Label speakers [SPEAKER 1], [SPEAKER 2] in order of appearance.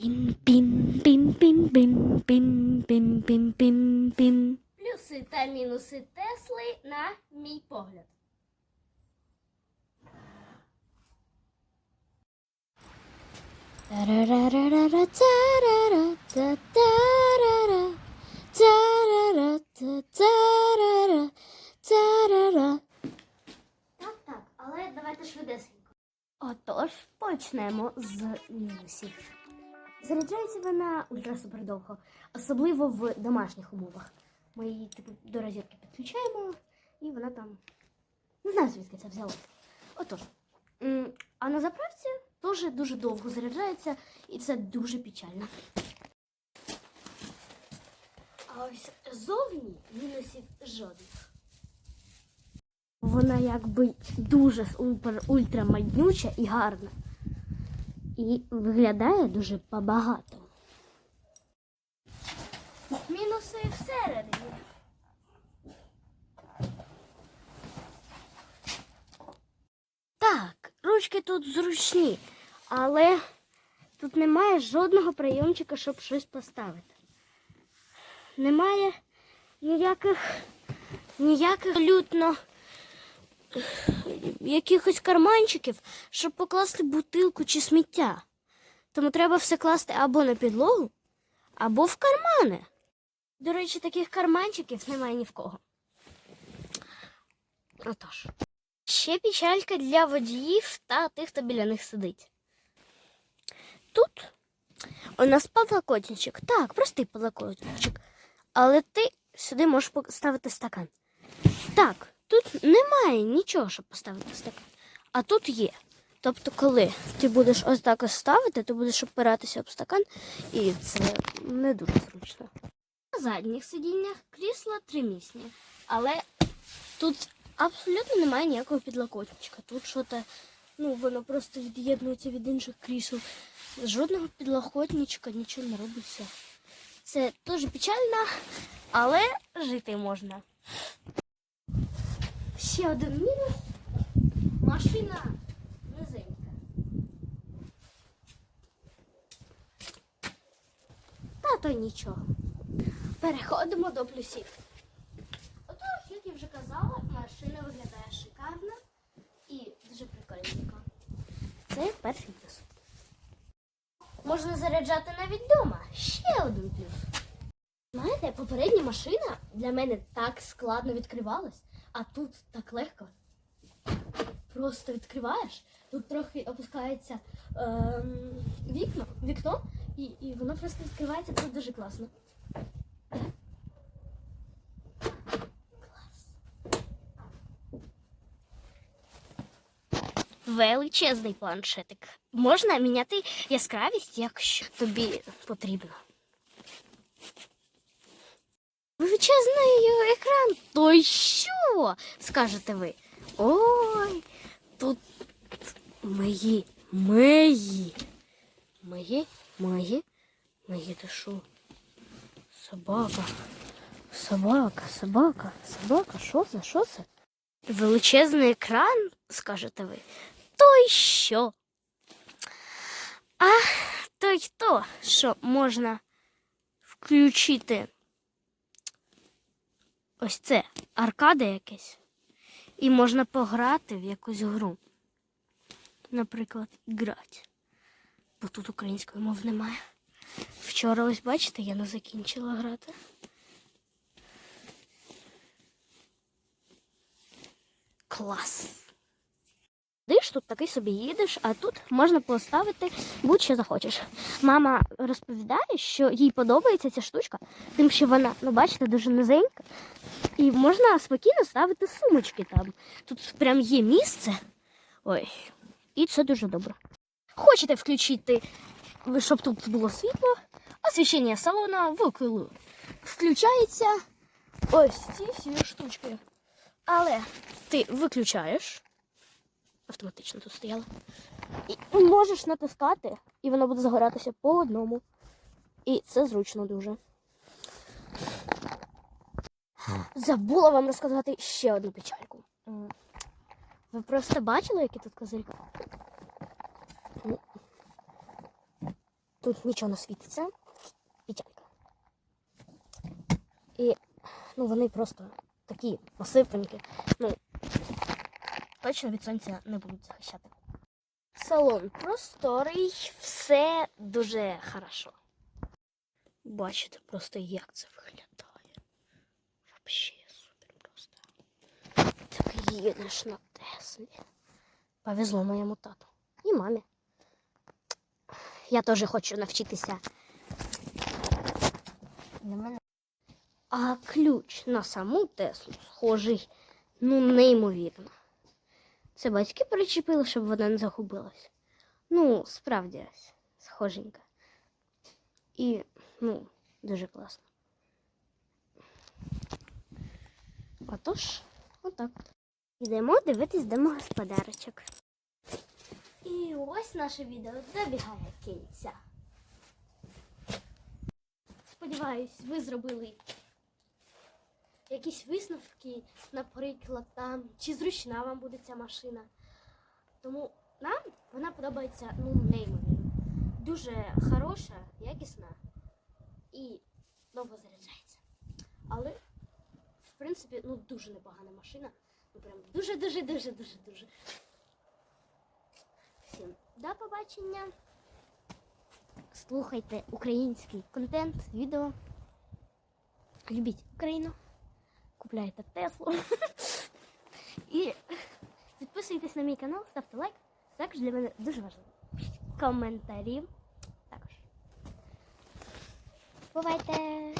[SPEAKER 1] Пін, пін, пін, пін, пін, пін, пін, пін, пін, пін.
[SPEAKER 2] Плюси та мінуси Тесли на мій погляд. Так, так, але давайте швидесенько. Отож, почнемо з мінусів. Заряджається вона ультра-супер довго, особливо в домашніх умовах. Ми її типу, до розетки підключаємо, і вона там. Не знаю, звідки це взяла. Отож. А на заправці теж дуже довго заряджається, і це дуже печально. А ось зовні мінусів жодних. Вона якби дуже супер ультра і гарна. І виглядає дуже побагато. Мінуси всередині. Так, ручки тут зручні, але тут немає жодного прийомчика, щоб щось поставити. Немає ніяких, ніяких лютно якихось карманчиків, щоб покласти бутилку чи сміття. Тому треба все класти або на підлогу, або в кармани. До речі, таких карманчиків немає ні в кого. Отож. Ще печалька для водіїв та тих, хто біля них сидить. Тут у нас подлокотничок. Так, простий подлокотничок. Але ти сюди можеш поставити стакан. Так, тут немає нічого, щоб поставити стакан. А тут є. Тобто, коли ти будеш ось так ось ставити, ти будеш опиратися об стакан, і це не дуже зручно. На задніх сидіннях крісла тримісні, але тут абсолютно немає ніякого підлокотничка. Тут що ну, воно просто від'єднується від інших крісел. Жодного підлокотничка, нічого не робиться. Це дуже печально, але жити можна. Ще один мінус. Машина низенька. Та то нічого. Переходимо до плюсів. Отож, як я вже казала, машина виглядає шикарно і дуже прикольненько. Це перший плюс. Можна заряджати навіть вдома. Ще один плюс. Знаєте, попередня машина для мене так складно відкривалась, а тут так легко. Просто відкриваєш, тут трохи опускається ем, вікно, вікно, і, і воно просто відкривається, це дуже класно. Величезний планшетик. Можна міняти яскравість, якщо тобі потрібно. Величезний екран. То що? скажете ви. Ой, тут мої, мої, мої, мої, мої, ти? Собака, собака, собака, собака, що це, що це? Величезний екран, скажете ви. То й що? А то й то, що можна включити ось це аркада якесь. І можна пограти в якусь гру. Наприклад, грати. Бо тут української мови немає. Вчора, ось бачите, я не закінчила грати. Клас. Диш, тут такий собі їдеш, а тут можна поставити будь-що захочеш. Мама розповідає, що їй подобається ця штучка, тим, що вона, ну бачите, дуже низенька. І можна спокійно ставити сумочки там. Тут прям є місце. Ой, і це дуже добре. Хочете включити, щоб тут було світло, освіщення салона вокилу. Включається ось ці всі штучки. Але ти виключаєш. Автоматично тут стояло. І можеш натискати, і воно буде загоратися по одному. І це зручно дуже. Забула вам розказати ще одну печальку. Ви просто бачили, які тут козирі? Тут нічого не світиться. Печалька. І ну, вони просто такі посипанькі. Ну, точно від сонця не будуть захищати. Салон просторий, все дуже хорошо. Бачите просто, як це виглядає. Вообще супер просто. Так їдеш на Теслі. Повезло моєму тату. І мамі. Я теж хочу навчитися. А ключ на саму Теслу схожий, ну, неймовірно. Це батьки причепили, щоб вона не загубилась. Ну, справді, схоженька. І, ну, дуже класно. Отож, отак. Йдемо дивитись домогосподарочок. І ось наше відео добігає кінця. Сподіваюсь, ви зробили якісь висновки, наприклад, там, чи зручна вам буде ця машина. Тому нам вона подобається ну, неймовірно. Дуже хороша, якісна і довго заряджається. Але, в принципі, ну дуже непогана машина. Ну прям дуже, дуже, дуже, дуже, дуже. Всім до побачення. Слухайте український контент, відео. Любіть Україну. Купляйте Теслу. І підписуйтесь на мій канал, ставте лайк. Також для мене дуже важливо. Коментарі. Також. Бувайте!